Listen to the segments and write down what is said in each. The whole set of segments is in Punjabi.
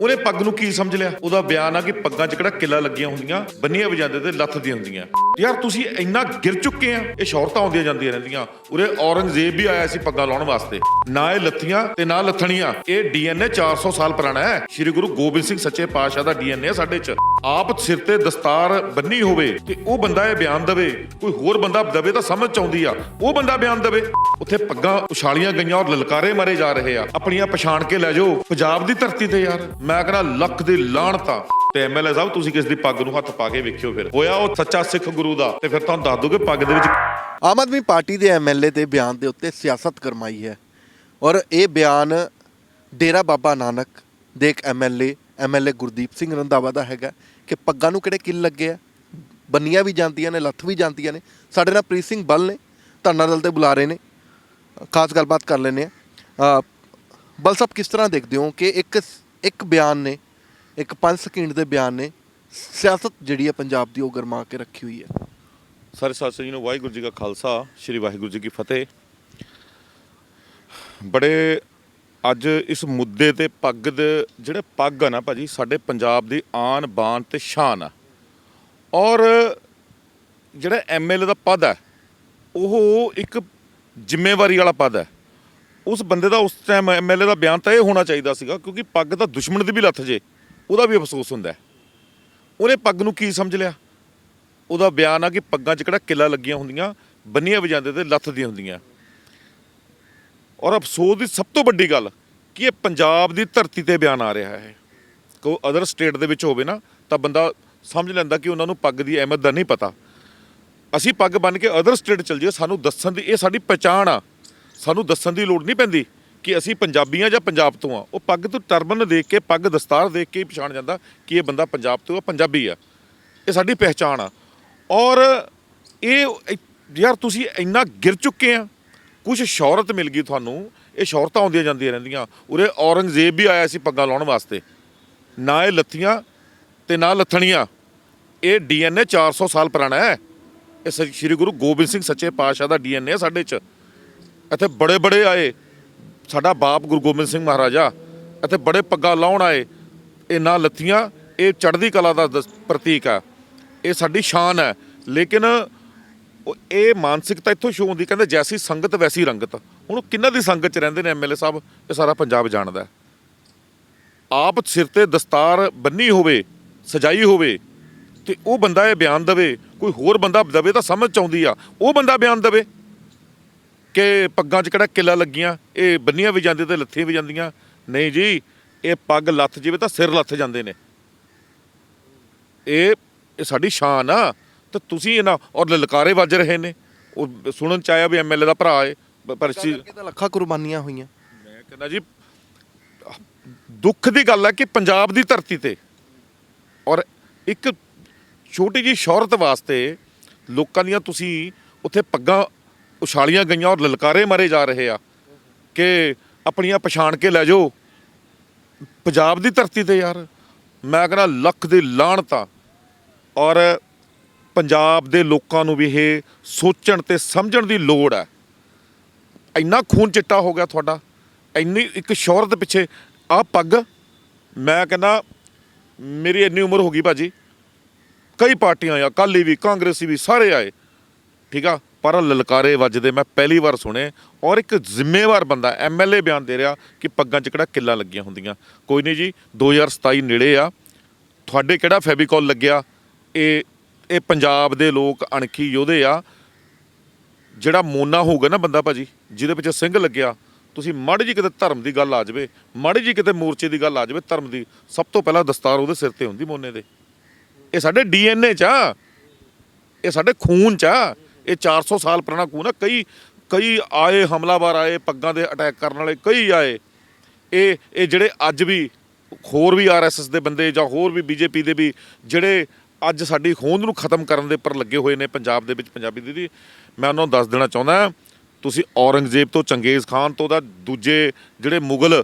ਉਹਨੇ ਪੱਗ ਨੂੰ ਕੀ ਸਮਝ ਲਿਆ? ਉਹਦਾ ਬਿਆਨ ਆ ਕਿ ਪੱਗਾਂ 'ਚ ਕਿਹੜਾ ਕਿੱਲਾ ਲੱਗੀਆਂ ਹੁੰਦੀਆਂ, ਬੰਨੀਆਂ ਵਜਾਉਂਦੇ ਤੇ ਲੱਥਦੀਆਂ ਹੁੰਦੀਆਂ। ਯਾਰ ਤੁਸੀਂ ਇੰਨਾ ਗਿਰ ਚੁੱਕੇ ਆ, ਇਹ ਸ਼ੌਹਰਤਾਂ ਆਉਂਦੀਆਂ ਜਾਂਦੀਆਂ ਰਹਿੰਦੀਆਂ। ਉਰੇ ਔਰੰਗਜ਼ੇਬ ਵੀ ਆਇਆ ਸੀ ਪੱਗਾਂ ਲਾਉਣ ਵਾਸਤੇ। ਨਾ ਇਹ ਲੱਥੀਆਂ ਤੇ ਨਾ ਲੱਥਣੀਆਂ। ਇਹ ਡੀਐਨਏ 400 ਸਾਲ ਪੁਰਾਣਾ ਹੈ। ਸ੍ਰੀ ਗੁਰੂ ਗੋਬਿੰਦ ਸਿੰਘ ਸੱਚੇ ਪਾਤਸ਼ਾਹ ਦਾ ਡੀਐਨਏ ਸਾਡੇ 'ਚ। ਆਪ ਸਿਰ ਤੇ ਦਸਤਾਰ ਬੰਨੀ ਹੋਵੇ ਤੇ ਉਹ ਬੰਦਾ ਇਹ ਬਿਆਨ ਦਵੇ। ਕੋਈ ਹੋਰ ਬੰਦਾ ਦਵੇ ਤਾਂ ਸਮਝ ਚ ਆਉਂਦੀ ਆ। ਉਹ ਬੰਦਾ ਬਿਆਨ ਦਵੇ। ਉੱਥੇ ਪੱਗਾਂ ਉਛਾਲੀਆਂ ਗਈਆਂ ਔਰ ਲਲਕਾਰੇ ਮਾਰੇ ਜਾ ਰਹੇ ਆ। ਆਪਣੀਆਂ ਪਛਾਣ ਕੇ ਲੈ ਜਾਓ। ਪੰਜਾਬ ਦੀ ਧਰਤੀ ਤੇ ਯਾਰ। ਮੈਂ ਕਹਿੰਦਾ ਲੱਖ ਦੀ ਲਾਹਣਤਾ ਤੇ ਐਮਐਲਏ ਸਾਹਿਬ, ਤੁਸੀਂ ਕਿਸ ਦੀ ਪੱਗ ਨੂੰ ਹੱਥ ਪਾ ਕੇ ਵੇਖਿਓ ਫਿਰ। ਹੋਇਆ ਉਹ ਸੱਚਾ ਸਿੱਖ ਗੁਰੂ ਦਾ, ਤੇ ਫਿਰ ਤੁਹਾਨੂੰ ਦੱਸ ਦੋਗੇ ਪੱਗ ਦੇ ਵਿੱਚ ਆਮ ਆਦਮੀ ਪਾਰਟੀ ਦੇ ਐਮਐਲਏ ਦੇ ਬਿਆਨ ਦੇ ਉੱਤੇ ਸਿਆਸਤ ਕਰਮਾਈ ਹੈ। ਔਰ ਇਹ ਬਿਆਨ ਡੇਰਾ ਬਾਬਾ ਨਾਨਕ ਦੇ ਇੱਕ ਐਮਐਲਏ ਐਮਐਲਏ ਗੁਰਦੀਪ ਸਿੰਘ ਰੰਧਾਵਾ ਦਾ ਹੈਗਾ, ਕਿ ਪੱਗਾਂ ਨੂੰ ਕਿਹੜੇ ਕਿੱਲ ਲੱਗੇ ਆ? ਬੰਨੀਆਂ ਵੀ ਜਾਂਦੀਆਂ ਨੇ, ਲੱਥ ਵੀ ਜਾਂਦੀਆਂ ਨੇ। ਸਾਡੇ ਨਾਲ ਪ੍ਰੀਤ ਸਿੰਘ ਬਲ ਨੇ, ਧਰਨਾ ਦਲ ਤੇ ਬੁਲਾ ਰਹੇ ਨੇ। ਖਾਸ ਗੱਲਬਾਤ ਕਰ ਲੈਨੇ ਆ ਬਲ ਸਾਹਿਬ, ਕਿਸ ਤਰ੍ਹਾਂ ਦੇਖਦੇ ਹੋ ਕਿ ਇੱਕ ਇੱਕ ਬਿਆਨ ਨੇ ਇੱਕ 5 ਸਕਿੰਟ ਦੇ ਬਿਆਨ ਨੇ, ਸਿਆਸਤ ਜਿਹੜੀ ਹੈ ਪੰਜਾਬ ਦੀ ਉਹ ਗਰਮਾ ਕੇ ਰੱਖੀ ਹੋਈ ਹੈ। ਸਾਰੇ ਸਾਥੀ ਜੀ ਨੂੰ ਵਾਹਿਗੁਰੂ ਜੀ ਕਾ ਖਾਲਸਾ, ਸ੍ਰੀ ਵਾਹਿਗੁਰੂ ਜੀ ਕੀ ਫਤਿਹ। ਬੜੇ ਅੱਜ ਇਸ ਮੁੱਦੇ ਤੇ ਪੱਗ ਦੇ ਜਿਹੜੇ ਪੱਗ ਆ ਨਾ ਭਾਜੀ, ਸਾਡੇ ਪੰਜਾਬ ਦੀ ਆਨ ਬਾਨ ਤੇ ਸ਼ਾਨ ਆ। ਔਰ ਜਿਹੜਾ ਐਮਐਲਏ ਦਾ ਪਦ ਹੈ ਉਹ ਇੱਕ ਜ਼ਿੰਮੇਵਾਰੀ ਵਾਲਾ ਪਦ ਹੈ ਉਸ ਬੰਦੇ ਦਾ ਉਸ ਟਾਈਮ ਐਮਐਲਏ ਦਾ ਬਿਆਨ ਤਾਂ ਇਹ ਹੋਣਾ ਚਾਹੀਦਾ ਸੀਗਾ, ਕਿਉਂਕਿ ਪੱਗ ਤਾਂ ਦੁਸ਼ਮਣ ਦੀ ਵੀ ਲੱਥ ਜੇ। ਉਹਦਾ ਵੀ ਅਫਸੋਸ ਹੁੰਦਾ ਉਹਨੇ ਪੱਗ ਨੂੰ ਕੀ ਸਮਝ ਲਿਆ? ਉਹਦਾ ਬਿਆਨ ਆ ਕਿ ਪੱਗਾਂ 'ਚ ਕਿਹੜਾ ਕਿੱਲਾ ਲੱਗੀਆਂ ਹੁੰਦੀਆਂ, ਬੰਨੀਆਂ ਵਜਾਉਂਦੇ ਤੇ ਲੱਥਦੀਆਂ ਹੁੰਦੀਆਂ। ਔਰ ਅਫਸੋਸ ਦੀ ਸਭ ਤੋਂ ਵੱਡੀ ਗੱਲ ਕਿ ਇਹ ਪੰਜਾਬ ਦੀ ਧਰਤੀ ਤੇ ਬਿਆਨ ਆ ਰਿਹਾ ਹੈ। ਕੋਈ ਅਦਰ ਸਟੇਟ ਦੇ ਵਿੱਚ ਹੋਵੇ ਨਾ, ਤਾਂ ਬੰਦਾ ਸਮਝ ਲੈਂਦਾ ਕਿ ਉਹਨਾਂ ਨੂੰ ਪੱਗ ਦੀ ਅਹਿਮੀਅਤ ਦਾ ਨਹੀਂ ਪਤਾ। ਅਸੀਂ ਪੱਗ ਬੰਨ ਕੇ ਅਦਰ ਸਟੇਟ ਚਲ ਜਾਈਏ, ਸਾਨੂੰ ਦੱਸਣ ਦੀ, ਇਹ ਸਾਡੀ ਪਛਾਣ ਆ। ਸਾਨੂੰ ਦੱਸਣ ਦੀ ਲੋੜ ਨਹੀਂ ਪੈਂਦੀ। ਕਿ ਅਸੀਂ ਪੰਜਾਬੀ ਆ ਜਾਂ ਪੰਜਾਬ ਤੋਂ ਆ, ਉਹ ਪੱਗ ਤੋਂ ਟਰਬਨ ਦੇਖ ਕੇ, ਪੱਗ ਦਸਤਾਰ ਦੇਖ ਕੇ ਹੀ ਪਛਾਣ ਜਾਂਦਾ ਕਿ ਇਹ ਬੰਦਾ ਪੰਜਾਬ ਤੋਂ ਆ, ਪੰਜਾਬੀ ਆ। ਇਹ ਸਾਡੀ ਪਹਿਚਾਣ ਆ। ਔਰ ਇਹ ਯਾਰ ਤੁਸੀਂ ਇੰਨਾ ਗਿਰ ਚੁੱਕੇ ਆ ਕੁਝ ਸ਼ੌਹਰਤ ਮਿਲ ਗਈ ਤੁਹਾਨੂੰ, ਇਹ ਸ਼ੌਹਰਤਾਂ ਆਉਂਦੀਆਂ ਜਾਂਦੀਆਂ ਰਹਿੰਦੀਆਂ। ਉਰੇ ਔਰੰਗਜ਼ੇਬ ਵੀ ਆਇਆ ਸੀ ਪੱਗਾਂ ਲਾਉਣ ਵਾਸਤੇ। ਨਾ ਇਹ ਲੱਥੀਆਂ ਤੇ ਨਾ ਲੱਥਣੀਆਂ। ਇਹ ਡੀਐਨਏ 400 ਸਾਲ ਪੁਰਾਣਾ ਹੈ। ਇਹ ਸ- ਸ੍ਰੀ ਗੁਰੂ ਗੋਬਿੰਦ ਸਿੰਘ ਸੱਚੇ ਪਾਤਸ਼ਾਹ ਦਾ ਡੀਐਨਏ ਸਾਡੇ ਚ। ਇੱਥੇ ਬੜੇ ਬੜੇ ਆਏ। ਸਾਡਾ ਬਾਪ ਗੁਰੂ ਗੋਬਿੰਦ ਸਿੰਘ ਮਹਾਰਾਜਾ ਇੱਥੇ ਬੜੇ ਪੱਗਾਂ ਲਾਉਣ ਆਏ, ਇਹ ਨਾ ਲੱਥੀਆਂ, ਇਹ ਚੜ੍ਹਦੀ ਕਲਾ ਦਾ ਦਸ- ਪ੍ਰਤੀਕ ਆ। ਇਹ ਸਾਡੀ ਸ਼ਾਨ ਹੈ। ਲੇਕਿਨ ਇਹ ਮਾਨਸਿਕਤਾ ਇੱਥੋਂ ਸ਼ੋ ਹੁੰਦੀ, ਕਹਿੰਦੇ ਜੈਸੀ ਸੰਗਤ ਵੈਸੀ ਰੰਗਤ। ਹੁਣ ਉਹ ਦੀ ਸੰਗਤ ਚ ਰਹਿੰਦੇ ਨੇ ਐਮਐਲਏ ਸਾਹਿਬ? ਇਹ ਸਾਰਾ ਪੰਜਾਬ ਜਾਣਦਾ ਆਪ ਸਿਰ ਤੇ ਦਸਤਾਰ ਬੰਨੀ ਹੋਵੇ, ਸਜਾਈ ਹੋਵੇ, ਤੇ ਉਹ ਬੰਦਾ ਇਹ ਬਿਆਨ ਦਵੇ, ਕੋਈ ਹੋਰ ਬੰਦਾ ਦਵੇ ਤਾਂ ਸਮਝ ਚ ਆਉਂਦੀ ਆ। ਉਹ ਬੰਦਾ ਬਿਆਨ ਦਵੇ। ਕਿ ਪੱਗਾਂ 'ਚ ਕਿਹੜਾ ਕਿੱਲਾ ਲੱਗੀਆਂ ਇਹ ਬੰਨੀਆਂ ਵੀ ਜਾਂਦੇ ਤੇ ਲੱਥੀਆਂ ਵੀ ਜਾਂਦੀਆਂ। ਨਹੀਂ ਜੀ ਇਹ ਪੱਗ ਲੱਥ ਜਿਵੇਂ ਤਾਂ ਸਿਰ ਲੱਥ ਜਾਂਦੇ ਨੇ। ਇਹ ਇਹ ਸਾਡੀ ਸ਼ਾਨ ਆ। ਤੇ ਤੁਸੀਂ ਇਹਨਾਂ ਔਰ ਲਲਕਾਰੇ ਵੱਜ ਰਹੇ ਨੇ। ਉਹ ਸੁਣਨ ਚ ਆਇਆ ਵੀ ਐਮਐਲਏ ਦਾ ਭਰਾ ਪ- ਪਰ ਲੱਖਾਂ ਕੁਰਬਾਨੀਆਂ ਹੋਈਆਂ। ਮੈਂ ਕਹਿੰਦਾ ਜੀ ਦੁੱਖ ਦੀ ਗੱਲ ਹੈ ਕਿ ਪੰਜਾਬ ਦੀ ਧਰਤੀ ਤੇ ਔਰ ਇੱਕ ਛੋਟੀ ਜੀ ਸ਼ੌਹਰਤ ਵਾਸਤੇ ਲੋਕਾਂ ਦੀਆਂ ਤੁਸੀਂ ਉੱਥੇ ਪੱਗਾਂ ਉਛਾਲੀਆਂ ਗਈਆਂ ਔਰ ਲਲਕਾਰੇ ਮਾਰੇ ਜਾ ਰਹੇ ਆ ਕਿ ਆਪਣੀਆਂ ਪਛਾਣ ਕੇ ਲੈ ਜਾਓ। ਪੰਜਾਬ ਦੀ ਧਰਤੀ ਤੇ ਯਾਰ, ਮੈਂ ਕਹਿੰਦਾ ਲੱਖ ਦੀ ਲਾਹਣਤਾ ਔਰ ਪੰਜਾਬ ਦੇ ਲੋਕਾਂ ਨੂੰ ਵੀ ਇਹ ਸੋਚਣ ਤੇ ਸਮਝਣ ਦੀ ਲੋੜ ਹੈ। ਇੰਨਾ ਖੂਨ ਚਿੱਟਾ ਹੋ ਗਿਆ ਤੁਹਾਡਾ, ਇੰਨੀ ਇੱਕ ਸ਼ੌਹਰਤ ਪਿੱਛੇ, ਆਹ ਪੱਗ, ਮੈਂ ਕਹਿੰਦਾ ਮੇਰੀ ਇੰਨੀ ਉਮਰ ਹੋ ਗਈ ਭਾਜੀ। ਕਈ ਪਾਰਟੀਆਂ ਆ ਕਾਲੀ ਵੀ, ਕਾਂਗਰਸੀ ਵੀ, ਸਾਰੇ ਆਏ। ਠੀਕ ਆ? ਪਰ ਲਲਕਾਰੇ ਵੱਜਦੇ ਮੈਂ ਪਹਿਲੀ ਵਾਰ ਸੁਣੇ ਔਰ ਇੱਕ ਜ਼ਿੰਮੇਵਾਰ ਬੰਦਾ ਐਮਐਲਏ ਬਿਆਨ ਦੇ ਰਿਹਾ ਕਿ ਪੱਗਾਂ 'ਚ ਕਿਹੜਾ ਕਿੱਲਾ ਲੱਗੀਆਂ ਹੁੰਦੀਆਂ। ਕੋਈ ਨਹੀਂ ਜੀ 2027 ਨੇੜੇ ਆ। ਤੁਹਾਡੇ ਕਿਹੜਾ ਫੈਬੀਕॉल ਲੱਗਿਆ? ਇਹ ਇਹ ਪੰਜਾਬ ਦੇ ਲੋਕ ਅਣਖੀ ਯੋਧੇ ਆ। ਜਿਹੜਾ ਮੋਨਾ ਹੋਊਗਾ ਨਾ ਬੰਦਾ ਭਾਜੀ, ਜਿਹਦੇ ਪਿੱਛੇ ਸਿੰਘ ਲੱਗਿਆ, ਤੁਸੀਂ ਮਾੜੀ ਜੀ ਕਿਤੇ ਧਰਮ ਦੀ ਗੱਲ ਆ ਜਾਵੇ, ਮਾੜੀ ਜੀ ਕਿਤੇ ਮੋਰਚੇ ਦੀ ਗੱਲ ਆ ਜਾਵੇ, ਧਰਮ ਦੀ ਸਭ ਤੋਂ ਪਹਿਲਾਂ ਦਸਤਾਰ ਉਹਦੇ ਸਿਰ ਤੇ ਹੁੰਦੀ ਮੋਨੇ ਦੇ। ਇਹ ਸਾਡੇ ਡੀਐਨਏ ਚ ਆ। ਇਹ ਸਾਡੇ ਖੂਨ ਚ ਆ। ਇਹ 400 ਸਾਲ ਪੁਰਾਣਾ ਖੂਨ ਆ। ਕਈ ਕਈ ਆਏ, ਹਮਲਾਵਰ ਆਏ, ਪੱਗਾਂ ਦੇ ਅਟੈਕ ਕਰਨ ਵਾਲੇ, ਕਈ ਆਏ। ਇਹ ਇਹ ਜਿਹੜੇ ਅੱਜ ਵੀ ਹੋਰ ਵੀ ਆਰਐਸਐਸ ਦੇ ਬੰਦੇ ਜਾਂ ਹੋਰ ਵੀ ਬੀਜੇਪੀ ਦੇ ਵੀ ਜਿਹੜੇ ਅੱਜ ਸਾਡੀ ਹੋਂਦ ਨੂੰ ਖਤਮ ਕਰਨ ਦੇ ਉੱਪਰ ਲੱਗੇ ਹੋਏ ਨੇ ਪੰਜਾਬ ਦੇ ਵਿੱਚ ਪੰਜਾਬੀ ਦੀਦੀ ਮੈਂ ਉਹਨਾਂ ਨੂੰ ਦੱਸ ਦੇਣਾ ਚਾਹੁੰਦਾ ਤੁਸੀਂ ਔਰੰਗਜ਼ੇਬ ਤੋਂ, ਚੰਗੇਜ਼ ਖਾਨ ਤੋਂ ਦਾ ਦੂਜੇ ਜਿਹੜੇ ਮੁਗਲ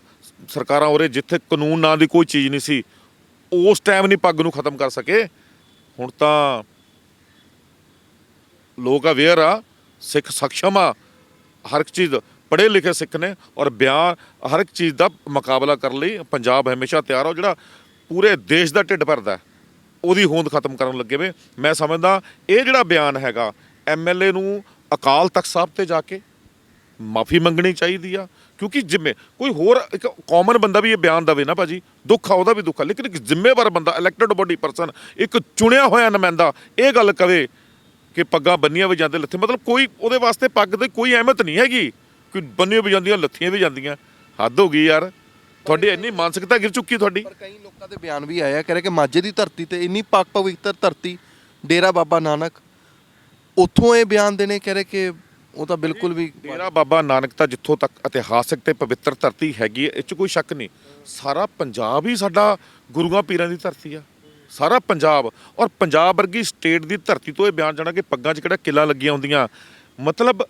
ਸਰਕਾਰਾਂ ਉਰੇ ਜਿੱਥੇ ਕਾਨੂੰਨ ਨਾਂ ਦੀ ਕੋਈ ਚੀਜ਼ ਨਹੀਂ ਸੀ, ਉਸ ਟਾਈਮ ਨਹੀਂ ਪੱਗ ਨੂੰ ਖਤਮ ਕਰ ਸਕੇ। ਹੁਣ ਤਾਂ ਲੋਕ ਅਵੇਅਰ ਆ, ਸਿੱਖ ਸક્ષਮ ਆ, ਹਰ ਇੱਕ ਚੀਜ਼ ਪੜ੍ਹੇ ਲਿਖੇ ਸਿੱਖ ਨੇ ਔਰ ਬਿਆਨ, ਹਰ ਇੱਕ ਚੀਜ਼ ਦਾ ਮੁਕਾਬਲਾ ਕਰਨ ਲਈ ਪੰਜਾਬ ਹਮੇਸ਼ਾ ਤਿਆਰ ਹੋ ਜਿਹੜਾ ਪੂਰੇ ਦੇਸ਼ ਦਾ ਢਿੱਡ ਭਰਦਾ ਉਹਦੀ ਹੋਂਦ ਖਤਮ ਕਰਨ ਲੱਗੇ ਵੇ। ਮੈਂ ਸਮਝਦਾ ਇਹ ਜਿਹੜਾ ਬਿਆਨ ਹੈਗਾ ਐਮਐਲਏ ਨੂੰ ਅਕਾਲ ਤਖਤ ਸਾਹਿਬ ਤੇ ਜਾ ਕੇ ਮਾਫੀ ਮੰਗਣੀ ਚਾਹੀਦੀ ਆ, ਕਿਉਂਕਿ ਜਿੰਮੇ, ਕੋਈ ਹੋਰ ਇੱਕ ਕਾਮਨ ਬੰਦਾ ਵੀ ਇਹ ਬਿਆਨ ਦਵੇ ਨਾ ਭਾਜੀ, ਦੁੱਖ ਆ, ਉਹਦਾ ਵੀ ਦੁੱਖ ਆ, ਲੇਕਿਨ ਇੱਕ ਜ਼ਿੰਮੇਵਾਰ ਬੰਦਾ ਇਲੈਕਟਡ ਬੋਡੀ ਪਰਸਨ ਇੱਕ ਚੁਣਿਆ ਹੋਇਆ ਨੁਮਾਇੰਦਾ, ਇਹ ਗੱਲ ਕਵੇ ਕਿ ਪੱਗਾਂ ਬੰਨੀਆਂ ਵੀ ਜਾਂਦੇ ਲੱਥੇ। ਮਤਲਬ ਕੋਈ ਉਹਦੇ ਵਾਸਤੇ ਪੱਗ ਦੀ ਕੋਈ ਅਹਿਮਤ ਨਹੀਂ ਹੈਗੀ ਕਿ ਬੰਨੀਆਂ ਵੀ ਜਾਂਦੀਆਂ ਲੱਥੀਆਂ ਵੀ ਜਾਂਦੀਆਂ। ਹੱਦ ਹੋ ਗਈ ਯਾਰ। ਤੁਹਾਡੀ ਇੰਨੀ ਮਾਨਸਿਕਤਾ ਗਿਰ ਚੁੱਕੀ ਤੁਹਾਡੀ। ਪਰ ਕਈ ਲੋਕਾਂ ਦੇ ਬਿਆਨ ਵੀ ਆਇਆ ਕਹਿ ਰਹੇ ਕਿ ਮਾਝੇ ਦੀ ਧਰਤੀ ਤੇ ਇੰਨੀ ਪਾਕ ਪਵਿੱਤਰ ਧਰਤੀ ਡੇਰਾ ਬਾਬਾ ਨਾਨਕ। ਉੱਥੋਂ ਇਹ ਬਿਆਨ ਦੇਣੇ ਕਹਿ ਰਹੇ ਕਿ ਉਹ ਤਾਂ ਬਿਲਕੁਲ ਵੀ ਡੇਰਾ ਬਾਬਾ ਨਾਨਕ ਤਾਂ ਜਿੱਥੋਂ ਤੱਕ ਇਤਿਹਾਸਕ ਤੇ ਪਵਿੱਤਰ ਧਰਤੀ ਹੈਗੀ ਹੈ ਇਹ 'ਚ ਕੋਈ ਸ਼ੱਕ ਨਹੀਂ। ਸਾਰਾ ਪੰਜਾਬ ਹੀ ਸਾਡਾ ਗੁਰੂਆਂ ਪੀਰਾਂ ਦੀ ਧਰਤੀ ਆ। ਸਾਰਾ ਪੰਜਾਬ ਔਰ ਪੰਜਾਬ ਵਰਗੀ ਸਟੇਟ ਦੀ ਧਰਤੀ ਤੋਂ ਇਹ ਬਿਆਨ ਜਾਣਾ ਕਿ ਪੱਗਾਂ 'ਚ ਕਿਹੜਾ ਕਿਲਾ ਲੱਗੀਆਂ ਹੁੰਦੀਆਂ। ਮਤਲਬ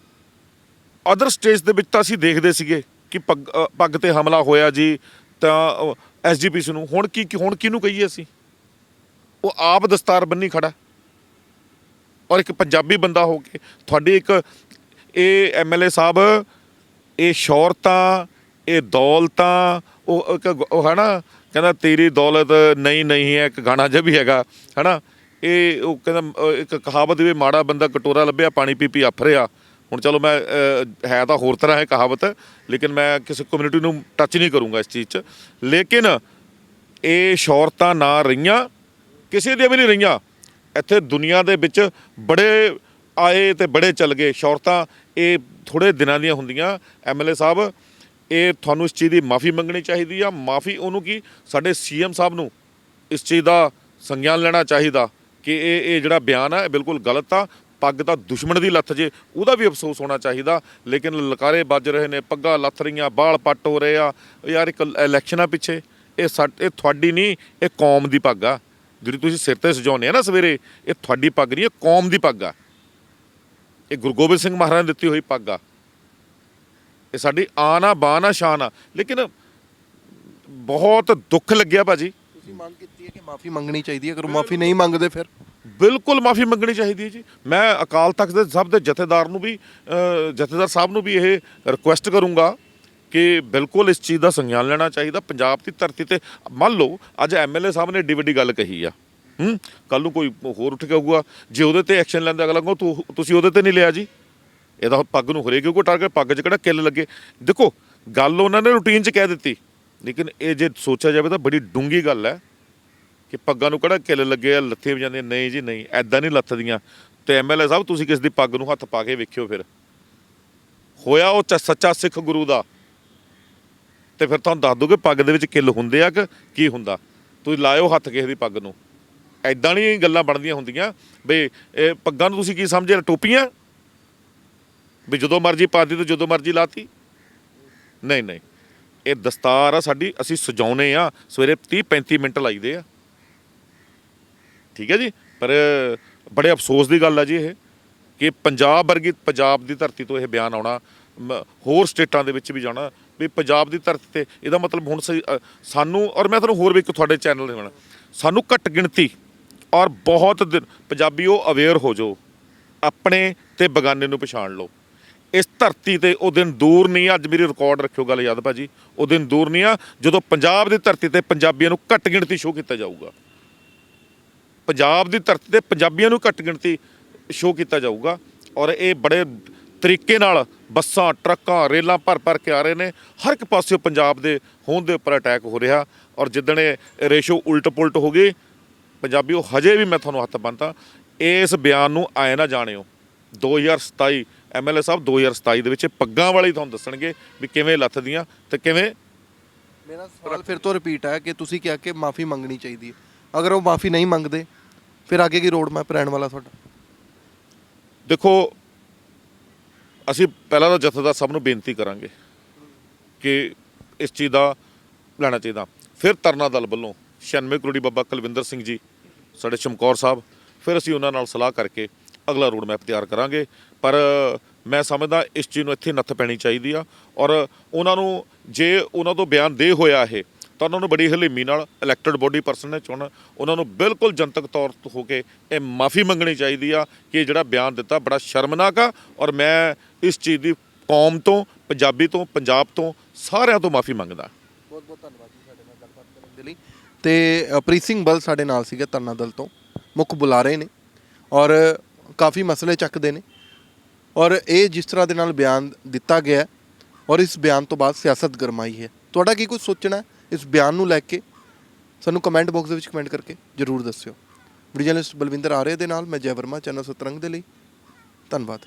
ਅਦਰ ਸਟੇਟਸ ਦੇ ਵਿੱਚ ਤਾਂ ਅਸੀਂ ਦੇਖਦੇ ਸੀਗੇ ਕਿ ਪੱਗ ਪੱਗ ਤੇ ਹਮਲਾ ਹੋਇਆ ਜੀ, ਤਾਂ ਐਸਜੀਪੀਸੀ ਨੂੰ। ਹੁਣ ਕੀ ਹੁਣ ਕਿਹਨੂੰ ਕਹੀਏ ਅਸੀਂ? ਉਹ ਆਪ ਦਸਤਾਰ ਬੰਨੀ ਖੜਾ। ਔਰ ਇੱਕ ਪੰਜਾਬੀ ਬੰਦਾ ਹੋ ਕੇ। ਤੁਹਾਡੀ ਇੱਕ ਇਹ ਐਮਐਲਏ ਸਾਹਿਬ, ਇਹ ਸ਼ੌਰਤਾਂ ਇਹ ਦੌਲਤਾਂ ਉਹ ਇੱਕ ਉਹ ਹੈ ਨਾ ਕਹਿੰਦਾ ਤੇਰੀ ਦੌਲਤ ਨਹੀਂ ਨਹੀਂ ਹੈ, ਇੱਕ ਗਾਣਾ ਜਿਹਾ ਵੀ ਹੈਗਾ ਹੈ ਨਾ ਇਹ ਉਹ ਕਹਿੰਦਾ ਇੱਕ ਕਹਾਵਤ ਵੀ, ਮਾੜਾ ਬੰਦਾ ਕਟੋਰਾ ਲੱਭਿਆ, ਪਾਣੀ ਪੀ ਪੀ ਆਫਰਿਆ ਹੁਣ ਚਲੋ ਮੈਂ ਹੈ ਤਾਂ ਹੋਰ ਤਰ੍ਹਾਂ ਹੈ ਕਹਾਵਤ, ਲੇਕਿਨ ਮੈਂ ਕਿਸੇ ਕਮਿਊਨਿਟੀ ਨੂੰ ਟੱਚ ਨਹੀਂ ਕਰੂੰਗਾ ਇਸ ਚੀਜ਼ 'ਚ। ਲੇਕਿਨ ਇਹ ਸ਼ੌਹਰਤਾਂ ਨਾ ਰਹੀਆਂ, ਕਿਸੇ ਦੀਆਂ ਵੀ ਨਹੀਂ ਰਹੀਆਂ। ਇੱਥੇ ਦੁਨੀਆ ਦੇ ਵਿੱਚ ਬੜੇ ਆਏ ਤੇ ਬੜੇ ਚੱਲ ਗਏ ਸ਼ੌਰਤਾਂ ਇਹ ਥੋੜੇ ਦਿਨਾਂ ਦੀਆਂ ਹੁੰਦੀਆਂ। ਐਮਐਲਏ ਸਾਹਿਬ ਇਹ ਤੁਹਾਨੂੰ ਇਸ ਚੀਜ਼ ਦੀ ਮਾਫੀ ਮੰਗਣੀ ਚਾਹੀਦੀ ਆ। ਮਾਫੀ ਉਹਨੂੰ ਕੀ? ਸਾਡੇ ਸੀਐਮ ਸਾਹਿਬ ਨੂੰ ਇਸ ਚੀਜ਼ ਦਾ ਸੰਗਿਆਨ ਲੈਣਾ ਚਾਹੀਦਾ ਕਿ ਇਹ ਇਹ ਜਿਹੜਾ ਬਿਆਨ ਆ, ਇਹ ਬਿਲਕੁਲ ਗਲਤ ਆ। ਪੱਗ ਤਾਂ ਦੁਸ਼ਮਣ ਦੀ ਲੱਥ ਜੇ, ਉਹਦਾ ਵੀ ਅਫਸੋਸ ਹੋਣਾ ਚਾਹੀਦਾ। ਲੇਕਿਨ ਲਕਾਰੇ ਵੱਜ ਰਹੇ ਨੇ, ਪੱਗਾਂ ਲੱਥ ਰਹੀਆਂ ਬਾਲ ਪੱਟ ਹੋ ਰਹੇ ਆ। ਯਾਰ ਇੱਕ ਇਲੈਕਸ਼ਨਾਂ ਪਿੱਛੇ, ਇਹ ਸਾ- ਇਹ ਤੁਹਾਡੀ ਨਹੀਂ, ਇਹ ਕੌਮ ਦੀ ਪੱਗ ਆ। ਜਿਹੜੀ ਤੁਸੀਂ ਸਿਰ ਤੇ ਸਜਾਉਂਦੇ ਆ ਨਾ ਸਵੇਰੇ, ਇਹ ਤੁਹਾਡੀ ਪੱਗ ਨਹੀਂ, ਇਹ ਕੌਮ ਦੀ ਪੱਗ ਆ। ਇਹ ਗੁਰੂ ਗੋਬਿੰਦ ਸਿੰਘ ਮਹਾਰਾਜ ਨੇ ਦਿੱਤੀ ਹੋਈ ਪੱਗ ਆ। ਇਹ ਸਾਡੀ ਆਨ ਆ ਬਾਨ ਆ ਸ਼ਾਨ ਆ। ਲੇਕਿਨ ਬਹੁਤ ਦੁੱਖ ਲੱਗਿਆ ਭਾਜੀ। ਤੁਸੀਂ ਮੰਗ ਕੀਤੀ ਹੈ ਕਿ ਮਾਫੀ ਮੰਗਣੀ ਚਾਹੀਦੀ ਹੈ। ਅਗਰ ਮਾਫੀ ਨਹੀਂ ਮੰਗਦੇ ਫਿਰ? ਬਿਲਕੁਲ ਮਾਫੀ ਮੰਗਣੀ ਚਾਹੀਦੀ ਹੈ ਜੀ। ਮੈਂ ਅਕਾਲ ਤਖਤ ਦੇ ਸਭ ਦੇ ਜਥੇਦਾਰ ਨੂੰ ਵੀ ਜਥੇਦਾਰ ਸਾਹਿਬ ਨੂੰ ਵੀ ਇਹ ਰਿਕੁਐਸਟ ਕਰੂੰਗਾ ਕਿ ਬਿਲਕੁਲ ਇਸ ਚੀਜ਼ ਦਾ ਸੰਗਿਆਨ ਲੈਣਾ ਚਾਹੀਦਾ। ਪੰਜਾਬ ਦੀ ਧਰਤੀ ਤੇ ਮੰਨ ਲਓ ਅੱਜ ਐਮਐਲਏ ਸਾਹਿਬ ਨੇ ਏਡੀ ਵੱਡੀ ਗੱਲ ਕਹੀ ਆ। ਹੂੰ? ਕੱਲ ਨੂੰ ਕੋਈ ਹੋਰ ਉੱਠ ਕੇ ਆਊਗਾ। ਜੇ ਉਹਦੇ ਤੇ ਐਕਸ਼ਨ ਲੈਂਦਾ ਅਗਲਾ ਕਹੋ ਤੂੰ ਤੁਸੀਂ ਉਹਦੇ ਤੇ ਨਹੀਂ ਲਿਆ ਜੀ। ਇਹ ਇਹਦਾ ਪੱਗ ਨੂੰ ਹਰੇਕ, ਕਿਉਂਕਿ ਟਾਰਗੇਟ ਪੱਗ 'ਚ ਕਿਹੜਾ ਕਿੱਲ ਲੱਗੇ। ਦੇਖੋ, ਗੱਲ ਉਹਨਾਂ ਨੇ ਰੂਟੀਨ 'ਚ ਕਹਿ ਦਿੱਤੀ। ਲੇਕਿਨ ਇਹ ਜੇ ਸੋਚਿਆ ਜਾਵੇ ਤਾਂ ਬੜੀ ਡੂੰਗੀ ਗੱਲ ਹੈ ਕਿ ਪੱਗਾਂ ਨੂੰ ਕਿਹੜਾ ਕਿੱਲ ਲੱਗੇ ਆ, ਲੱਥੇ ਵੀ ਜਾਂਦੇ ਨਹੀਂ ਜੀ, ਨਹੀਂ ਐਦਾਂ ਨਹੀਂ ਲੱਥਦੀਆਂ ਤੇ ਐਮਐਲਏ ਸਾਹਿਬ, ਤੁਸੀਂ ਕਿਸ ਦੀ ਪੱਗ ਨੂੰ ਹੱਥ ਪਾ ਕੇ ਵੇਖਿਓ ਫਿਰ। ਹੋਇਆ ਉਹ ਚ- ਸੱਚਾ ਸਿੱਖ ਗੁਰੂ ਦਾ। ਤੇ ਫਿਰ ਤੁਹਾਨੂੰ ਦੱਸ ਦੋਗੇ ਪੱਗ ਦੇ ਵਿੱਚ ਕਿੱਲ ਹੁੰਦੇ ਆ ਕਿ ਕੀ ਹੁੰਦਾ। ਤੁਸੀਂ ਲਾਇਓ ਹੱਥ ਕਿਸੇ ਦੀ ਪੱਗ ਨੂੰ। ਐਦਾਂ ਨਹੀਂ ਗੱਲਾਂ ਬਣਦੀਆਂ ਹੁੰਦੀਆਂ, ਬਈ ਇਹ ਪੱਗਾਂ ਨੂੰ ਤੁਸੀਂ ਕੀ ਸਮਝੇ ਟੋਪੀਆਂ? ਵੀ ਜਦੋਂ ਮਰਜ਼ੀ ਪਾਤੀ ਤੇ ਜਦੋਂ ਮਰਜ਼ੀ ਲਾਤੀ। ਨਹੀਂ ਨਹੀਂ। ਇਹ ਦਸਤਾਰ ਆ ਸਾਡੀ, ਅਸੀਂ ਸਜਾਉਨੇ ਆ, ਸਵੇਰੇ 30 35 ਮਿੰਟ ਲਾਈਦੇ ਆ। ਠੀਕ ਹੈ ਜੀ? ਪਰ ਬੜੇ ਅਫਸੋਸ ਦੀ ਗੱਲ ਆ ਜੀ ਇਹ, ਕਿ ਪੰਜਾਬ ਵਰਗੀ ਪੰਜਾਬ ਦੀ ਧਰਤੀ ਤੋਂ ਇਹ ਬਿਆਨ ਆਉਣਾ, ਮ- ਹੋਰ ਸਟੇਟਾਂ ਦੇ ਵਿੱਚ ਵੀ ਜਾਣਾ, ਵੀ ਪੰਜਾਬ ਦੀ ਧਰਤੀ ਤੇ ਇਹਦਾ ਮਤਲਬ ਹੁਣ ਸਹੀ- ਸਾਨੂੰ, ਔਰ ਮੈਂ ਤੁਹਾਨੂੰ ਹੋਰ ਵੀ ਇੱਕ ਤੁਹਾਡੇ ਚੈਨਲ ਦੇ ਹੋਣਾ ਸਾਨੂੰ ਘੱਟ ਗਿਣਤੀ ਔਰ ਬਹੁਤ ਦਿਨ- ਪੰਜਾਬੀਓ ਅਵੇਅਰ ਹੋ ਜਾਓ, ਆਪਣੇ ਤੇ ਬਗਾਨੇ ਨੂੰ ਪਛਾਣ ਲਓ। ਇਸ ਧਰਤੀ ਤੇ ਉਹ ਦਿਨ ਦੂਰ ਨਹੀਂ ਆ, ਅੱਜ ਮੇਰੀ ਰਿਕਾਰਡ ਰੱਖਿਓ ਗੱਲ ਯਾਦ ਭਾਜੀ। ਉਹ ਦਿਨ ਦੂਰ ਨਹੀਂ ਆ ਜਦੋਂ ਪੰਜਾਬ ਦੀ ਧਰਤੀ ਤੇ ਪੰਜਾਬੀਆਂ ਨੂੰ ਘੱਟ ਗਿਣਤੀ ਸ਼ੋਅ ਕੀਤਾ ਜਾਊਗਾ। ਪੰਜਾਬ ਦੀ ਧਰਤੀ ਤੇ ਪੰਜਾਬੀਆਂ ਨੂੰ ਘੱਟ ਗਿਣਤੀ ਸ਼ੋਅ ਕੀਤਾ ਜਾਊਗਾ। ਔਰ ਇਹ ਬੜੇ ਤਰੀਕੇ ਨਾਲ ਬੱਸਾਂ ਟਰੱਕਾਂ ਰੇਲਾਂ ਭਰ ਭਰ ਕੇ ਆ ਰਹੇ ਨੇ। ਹਰ ਇੱਕ ਪਾਸਿਓਂ ਪੰਜਾਬ ਦੇ ਹੋਂਦ ਦੇ ਉੱਪਰ ਅਟੈਕ ਹੋ ਰਿਹਾ। ਔਰ ਜਿੱਦਣ ਇਹ ਰੇਸ਼ੋ ਉਲਟ ਪੁਲਟ ਹੋ ਗਈ ਪੰਜਾਬੀਓ ਹਜੇ ਵੀ ਮੈਂ ਤੁਹਾਨੂੰ ਹੱਥ ਬੰਨਤਾ ਇਸ ਬਿਆਨ ਨੂੰ ਆਏ ਨਾ ਜਾਣਿਓ। 2027 ਐਮਐਲਏ ਸਾਹਿਬ 2027 ਦੇ ਵਿੱਚ ਇਹ ਪੱਗਾਂ ਵਾਲੇ ਹੀ ਤੁਹਾਨੂੰ ਦੱਸਣਗੇ ਵੀ ਕਿਵੇਂ ਲੱਥਦੀਆਂ ਤੇ ਕਿਵੇਂ ਮੇਰਾ ਸਵਾਲ ਫਿਰ ਤੋਂ ਰਿਪੀਟ ਹੈ ਕਿ ਤੁਸੀਂ ਕਿਹਾ ਕਿ ਮਾਫੀ ਮੰਗਣੀ ਚਾਹੀਦੀ ਹੈ। ਅਗਰ ਉਹ ਮਾਫੀ ਨਹੀਂ ਮੰਗਦੇ ਫਿਰ ਅੱਗੇ ਕੀ ਰੋਡ ਮੈਪ ਰਹਿਣ ਵਾਲਾ ਤੁਹਾਡਾ? ਦੇਖੋ ਅਸੀਂ ਪਹਿਲਾਂ ਤਾਂ ਜਥੇਦਾਰ ਸਾਹਿਬ ਨੂੰ ਬੇਨਤੀ ਕਰਾਂਗੇ ਕਿ ਇਸ ਚੀਜ਼ ਦਾ ਲੈਣਾ ਚਾਹੀਦਾ। ਫਿਰ ਤਰਨਾ ਦਲ ਵੱਲੋਂ 96 ਕਰੋੜੀ ਬਾਬਾ ਕੁਲਵਿੰਦਰ ਸਿੰਘ ਜੀ ਸਾਡੇ ਚਮਕੌਰ ਸਾਹਿਬ ਫਿਰ ਅਸੀਂ ਉਹਨਾਂ ਨਾਲ ਸਲਾਹ ਕਰਕੇ ਅਗਲਾ ਰੋਡ ਮੈਪ ਤਿਆਰ ਕਰਾਂਗੇ। ਪਰ ਮੈਂ ਸਮਝਦਾ ਇਸ ਚੀਜ਼ ਨੂੰ ਇੱਥੇ ਨੱਥ ਪੈਣੀ ਚਾਹੀਦੀ ਆ ਔਰ ਉਹਨਾਂ ਨੂੰ ਜੇ ਉਹਨਾਂ ਤੋਂ ਬਿਆਨ ਦੇ ਹੋਇਆ ਇਹ, ਤਾਂ ਉਹਨਾਂ ਨੂੰ ਬੜੀ ਹਲੀਮੀ ਨਾਲ ਇਲੈਕਟਡ ਬੋਡੀ ਪਰਸਨ ਨੇ ਚੁਣ ਉਹਨਾਂ ਨੂੰ ਬਿਲਕੁਲ ਜਨਤਕ ਤੌਰ ਤੇ ਹੋ ਕੇ ਇਹ ਮਾਫੀ ਮੰਗਣੀ ਚਾਹੀਦੀ ਆ ਕਿ ਜਿਹੜਾ ਬਿਆਨ ਦਿੱਤਾ ਬੜਾ ਸ਼ਰਮਨਾਕ ਆ ਔਰ ਮੈਂ ਇਸ ਚੀਜ਼ ਦੀ ਕੌਮ ਤੋਂ, ਪੰਜਾਬੀ ਤੋਂ, ਪੰਜਾਬ ਤੋਂ ਸਾਰਿਆਂ ਤੋਂ ਮਾਫੀ ਮੰਗਦਾ। ਬਹੁਤ ਬਹੁਤ ਧੰਨਵਾਦ ਜੀ ਸਾਡੇ ਨਾਲ ਗੱਲਬਾਤ ਕਰਨ ਦੇ ਲਈ। ਤੇ ਪ੍ਰੀਤ ਸਿੰਘ ਬਲ ਸਾਡੇ ਨਾਲ ਸੀਗੇ ਧਰਨਾ ਦਲ ਤੋਂ। ਮੁੱਖ ਬੁਲਾਰੇ ਨੇ। ਔਰ ਕਾਫੀ ਮਸਲੇ ਚੱਕਦੇ ਨੇ। ਔਰ ਇਹ ਜਿਸ ਤਰ੍ਹਾਂ ਦੇ ਨਾਲ ਬਿਆਨ ਦਿੱਤਾ ਗਿਆ ਔਰ ਇਸ ਬਿਆਨ ਤੋਂ ਬਾਅਦ ਸਿਆਸਤ ਗਰਮਾਈ ਹੈ। ਤੁਹਾਡਾ ਕੀ ਕੁਝ ਸੋਚਣਾ ਇਸ ਬਿਆਨ ਨੂੰ ਲੈ ਕੇ? ਸਾਨੂੰ ਕਮੈਂਟ ਬਾਕਸ ਦੇ ਵਿੱਚ ਕਮੈਂਟ ਕਰਕੇ ਜਰੂਰ ਦੱਸਿਓ। ਵੀਡੀਓ ਜਰਨਲਿਸਟ ਬਲਵਿੰਦਰ ਆਰੇ ਦੇ ਨਾਲ ਮੈਂ ਜੈ ਵਰਮਾ, ਚੈਨਲ ਸਤਰੰਗ ਦੇ ਲਈ। ਧੰਨਵਾਦ।